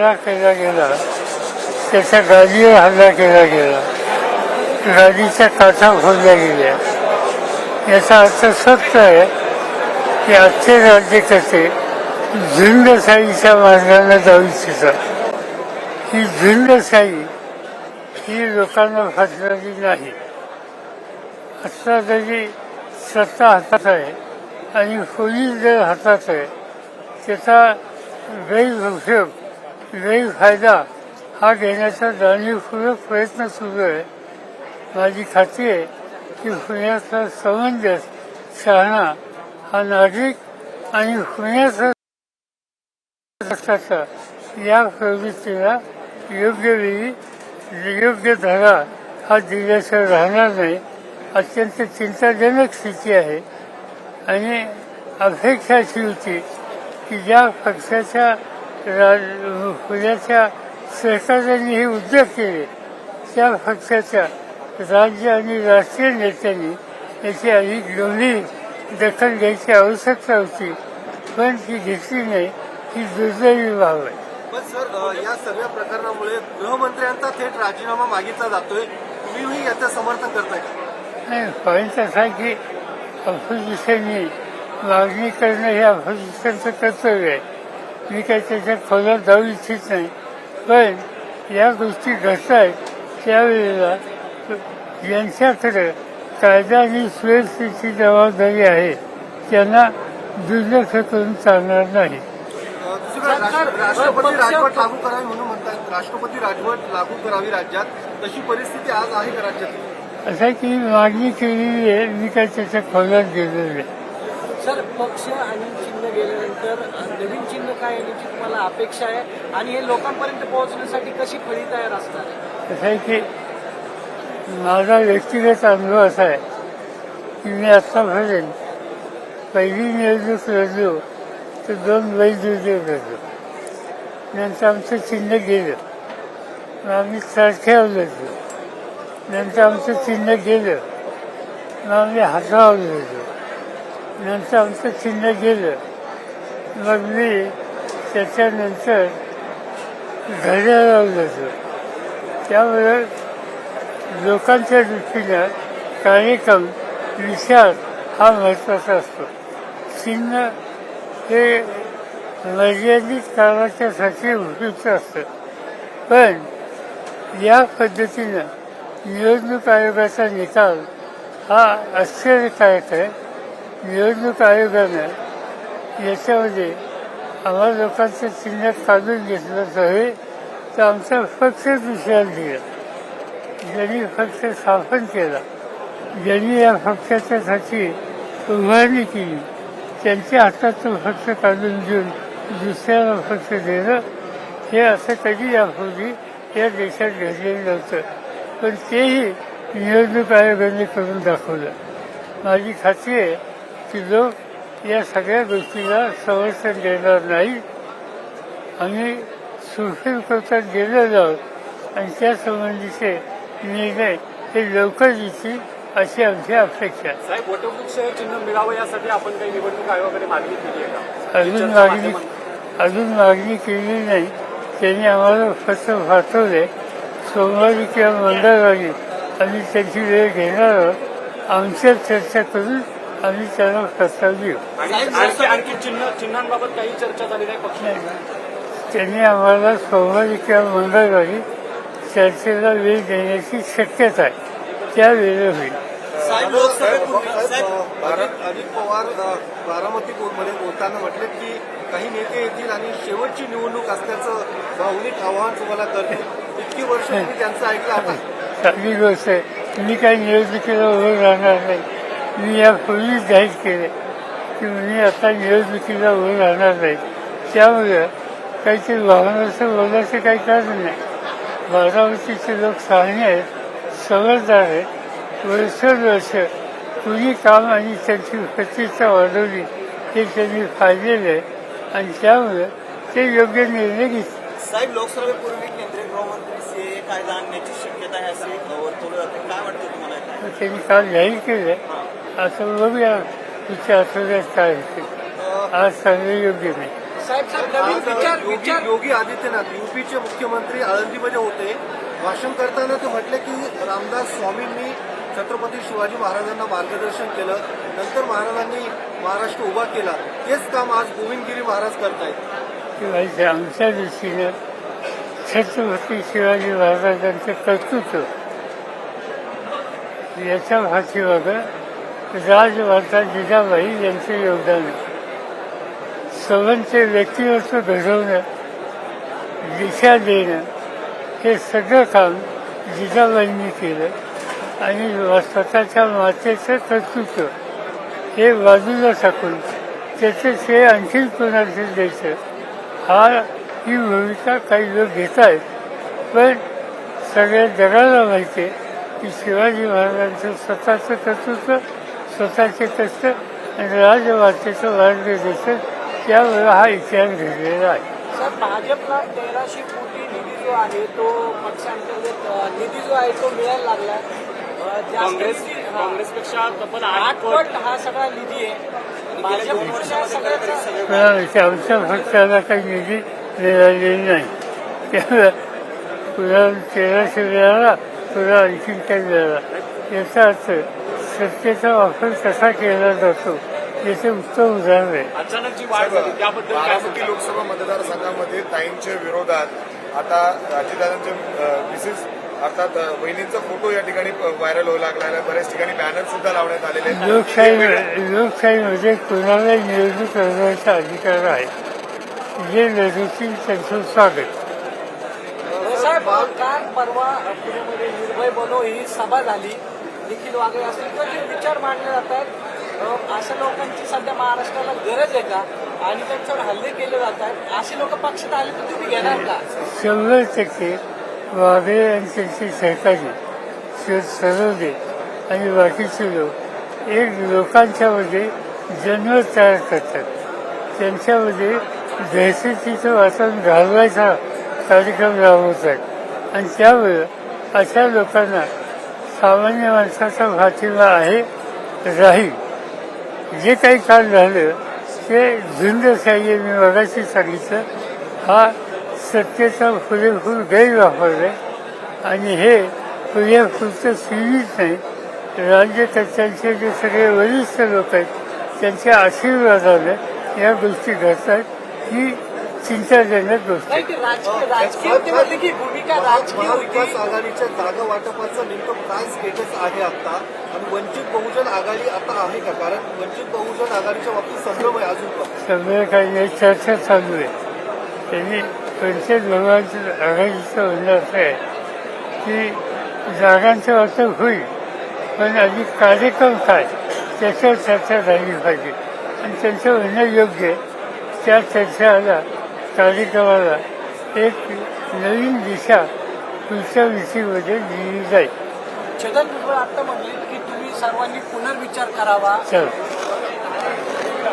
हल्ला केला गेला त्याच्या गाडीवर हल्ला केला गेला गाडीच्या काठा फोडल्या गेल्या. याचा अर्थ सत्य आहे की आजचे राज्यकर्ते झुंडशाहीच्या मार्गाने जाऊ इच्छितात. ही झुंडशाही ही लोकांना फासणारी नाही. आत्ता जरी सत्ता हातात आहे आणि पोलीस जर हातात आहे त्याचा गैरउपयोग गैरफायदा हा घेण्याचा जाणीवपूर्वक प्रयत्न सुरू आहे. माझी खात्री आहे की पुण्याचा समंजस शहाणा हा नागरिक आणि पुण्याचा या प्रवृत्तीला योग्य वेळी योग्य धरा हा दिल्याशिवाय राहणार नाही अत्यंत चिंताजनक स्थिती आहे. आणि अपेक्षा अशी होती की ज्या पक्षाच्या पुण्याच्या सरकारने हे उद्योग केले. त्या पक्षाच्या राज्य आणि राष्ट्रीय नेत्यांनी याची अधिक गंभीर दखल घ्यायची आवश्यकता होती पण ती घेतली नाही ही दुर्दैवी बाब आहे. पण सर या सगळ्या प्रकरणामुळे गृहमंत्र्यांचा थेट राजीनामा मागितला जातोय. तुम्हीही याचं समर्थन करताय. नाही पॉईंट असा आहे की अपोजिशनने मागणी करणं हे अपोजिशनचं कर्तव्य आहे. मी काही त्याच्या खोलात जाऊ इच्छित नाही. पण या गोष्टी घडत आहेत. त्यावेळेला ज्यांच्याकडे कायदा आणि सुव्यवस्थेची जबाबदारी आहे. त्यांना दुर्लक्ष करून चालणार नाही. राष्ट्रपती राजवट लागू करावी म्हणून म्हणतात. राष्ट्रपती राजवट लागू करावी राज्यात. तशी परिस्थिती आज आहे का राज्यात? असं की मागणी केलेली आहे. मी काही त्याच्या खोलात गेलेलो आहे सर पक्ष आणि चिन्ह गेल्यानंतर नवीन चिन्ह काय याची तुम्हाला अपेक्षा आहे? आणि हे लोकांपर्यंत पोहोचण्यासाठी कशी फळी तयार असणार आहे? आहे की माझा व्यक्तिगत अनुभव असा आहे की मी आत्तापर्यंत पहिली निवडणूक लढलो तर दोन वैद्युतीय लढलो. नंतर आमचं चिन्ह गेलं. मग आम्ही चरख्यावर लढलो. नंतर आमचं चिन्ह गेलं. मग आम्ही हातावर लढलो. नंतर आमचं चिन्ह गेलं. मग मी त्याच्यानंतर घड्याळावर लढलो त्यामुळे लोकांच्या दृष्टीनं कार्यक्रम विचार हा महत्त्वाचा असतो. चिन्ह हे मर्यादित कामाच्यासाठी उपयुक्त असतं पण या पद्धतीनं निवडणूक आयोगाचा निकाल हा आश्चर्यकारक आहे. निवडणूक आयोगानं याच्यामध्ये आम्हाला लोकांचं चिन्हात काढून घेतलं नव्हे तर आमचा पक्ष दुसऱ्याला दिला ज्यांनी पक्ष स्थापन केला ज्यांनी या पक्षाच्यासाठी उभारणी केली त्यांच्या हातात तो पक्ष काढून देऊन दुसऱ्याला पक्ष देणं हे असं कधी यापूर्वी या देशात घडलेलं नव्हतं. पण तेही निवडणूक आयोगाने करून दाखवलं. माझी खात्री आहे की लोक या सगळ्या गोष्टीला समर्थन देणार नाही. आम्ही सुप्रीम कोर्टात गेलेलो आहोत आणि त्यासंबंधीचे निर्णय हे लवकर येतील अशी आमची अपेक्षा आहे. साहेब वटवृक्ष चिन्ह मिळावं यासाठी आपण काही निवडणूक आयोगाकडे मागणी केली आहे का? अजून मागणी. अजून मागणी केली नाही. त्यांनी आम्हाला पत्र पाठवले. सोमवारी किंवा मंगळवारी आम्ही त्यांची वेळ घेणार आहोत. आमच्यात चर्चा करून आम्ही त्यांना प्रस्ताव देऊ आणि आणखी चिन्ह चिन्हांबाबत काही चर्चा झाली नाही. पक्ष त्यांनी आम्हाला सोमवारी किंवा मंगळवारी चर्चेला वेळ देण्याची शक्यता आहे. त्या वेळेला होईल. लोकसभेपूर्वी अजित पवार बारामती मध्ये बोलताना म्हटले की काही नेते येतील आणि शेवटची निवडणूक असल्याचं भावनिक आवाहन तुम्हाला करते इतकी वर्ष त्यांचं ऐकलं आता चांगली गोष्ट आहे. मी काही निवडणुकीला उभं राहणार नाही. मी यापूर्वीच जाहीर केले की मी आता निवडणुकीला उभं राहणार नाही. त्यामुळे काहीतरी वाहनाचं बोलायचं काही कारण नाही. बारामतीचे लोक शहाणे आहेत समजदार आहेत. वर्षोवर्ष कुणी काम आणि त्यांची प्रतिष्ठा वाढवली हे त्यांनी आहे. आणि त्यामुळे ते योग्य निर्णय घेतले. साहेब लोकसभेपूर्वी केंद्रीय गृहमंत्री सीए कायदा आणण्याची शक्यता आहे असे वर्तवलं जाते काय वाटतं तुम्हाला त्यांनी काल जाहीर केलं असं बघूया आठवड्यात काय होते आज सांगणं योग्य नाही. विचार योगी विचार. योगी आदित्यनाथ युपीचे मुख्यमंत्री आळंदीमध्ये होते. भाषण करताना ते म्हटले की रामदास स्वामींनी छत्रपती शिवाजी महाराजांना मार्गदर्शन केलं. नंतर महाराजांनी महाराष्ट्र उभा केला. तेच काम आज गोविंदगिरी महाराज करतायत. आमच्या दृष्टीनं छत्रपती शिवाजी महाराजांचं कर्तृत्व याच्या पाठीमागं राजमाता जिजाबाई यांचं योगदान. आहे सर्वांचे व्यक्तिमत्व घडवणं दिशा देणं हे सगळं काम जिजाबाईंनी केलं. आणि स्वतःच्या मातेचं कर्तृत्व हे बाजूला टाकून त्याचं श्रेय आणखी कोणाचे द्यायचं हा ही भूमिका काही लोक घेत आहेत पण सगळ्या जगाला माहिती आहे की शिवाजी महाराजांचं स्वतःचं कर्तृत्व स्वतःचे कष्ट आणि राजमातेचं मार्गदर्शन त्यामुळे हा इतिहास घडलेला आहे. साहेब भाजपला तेराशे कोटी निधी जो आहे तो पक्षांतर्गत अ, निधी जो आहे तो मिळायला लागला. अ, जास्त काँग्रेस निधी-. काँग्रेसपेक्षा तब्बल आठ आठ पट पट हा सगळा निधी आहे. भाजपच्या सगळ्याचा कुणाला आमच्या पक्षाला काही निधी मिळालेली नाही. त्यामुळे कुणाला तेराशे मिळाला कुणाला आणखीन काही मिळाला. याचा अर्थ सत्तेचा वापर कसा केला जातो? याचे उत्तम उदाहरण आहे अचानक जी वाढ झाली त्याबद्दल काय बारामती सांगाल? लोकसभा मतदारसंघामध्ये ताईंच्या विरोधात आता अजितदादांचे मिसेस अर्थात अ, बहिणींचा फोटो या ठिकाणी व्हायरल होऊ लागला आहे. बऱ्याच ठिकाणी बॅनर सुद्धा लावण्यात आलेले आहेत. लोकशाही लोकशाहीमध्ये कुणाला निवडणूक लढवायचा अधिकार आहे? जे लढवतील त्यांचं स्वागत. साहेब काल परवा पुण्यामध्ये निर्भय बनो ही सभा झाली. निखिल वागळे असतील किंवा जे विचार मांडले जातात अशा लोकांची सध्या महाराष्ट्राला गरज आहे का? आणि त्यांच्यावर हल्ले केले जातात असे लोक पक्षात आले तर तुम्ही घेणार का? शंभर टक्के वाघे आणि त्यांचे सहकारी शोध सरोदे आणि बाकीचे लोक एक लोकांच्यामध्ये जन्म तयार करतात. त्यांच्यामध्ये दहशतीचं वातावरण घालवायचा कार्यक्रम राबवतात. आणि त्यामुळं अशा लोकांना सामान्य माणसाचा पाठिंबा आहे राही जे काही काल झालं ते झुंडशाही मी मगाशी सांगितलं. हा सत्तेचा पुरेपूर गैरवापर आहे आणि हे पुरेपूरचं सीमित नाही. राज्यकर्त्यांचे जे सगळे वरिष्ठ लोक आहेत त्यांच्या आशीर्वादाने या गोष्टी घडतात. ही चिंताजनक गोष्ट आहे नाही ती राजकीय राजकीय होती म्हणते की भूमिका राजकीय महाविकास होती आघाडीच्या जागा वाटपाचं नेमकं काय स्टेटस आहे आता. आणि वंचित बहुजन आघाडी आता आहे का? कारण वंचित बहुजन आघाडीच्या बाबतीत संभ्रम आहे अजून पण. सगळं काही नाही चर्चा चालू आहे. त्यांनी पंचायत भवनाचं आघाडीचं म्हणणं असं आहे की जागांचं वाटप होईल पण आधी कार्यक्रम काय त्याच्यावर चर्चा झाली पाहिजे. आणि त्यांचं म्हणणं योग्य आहे. त्या चर्चाला कार्यक्रमाला एक नवीन दिशा पुढच्या विषयीमध्ये दिली जाईल. छगन भुजबळ आता म्हणले की तुम्ही सर्वांनी पुनर्विचार करावा.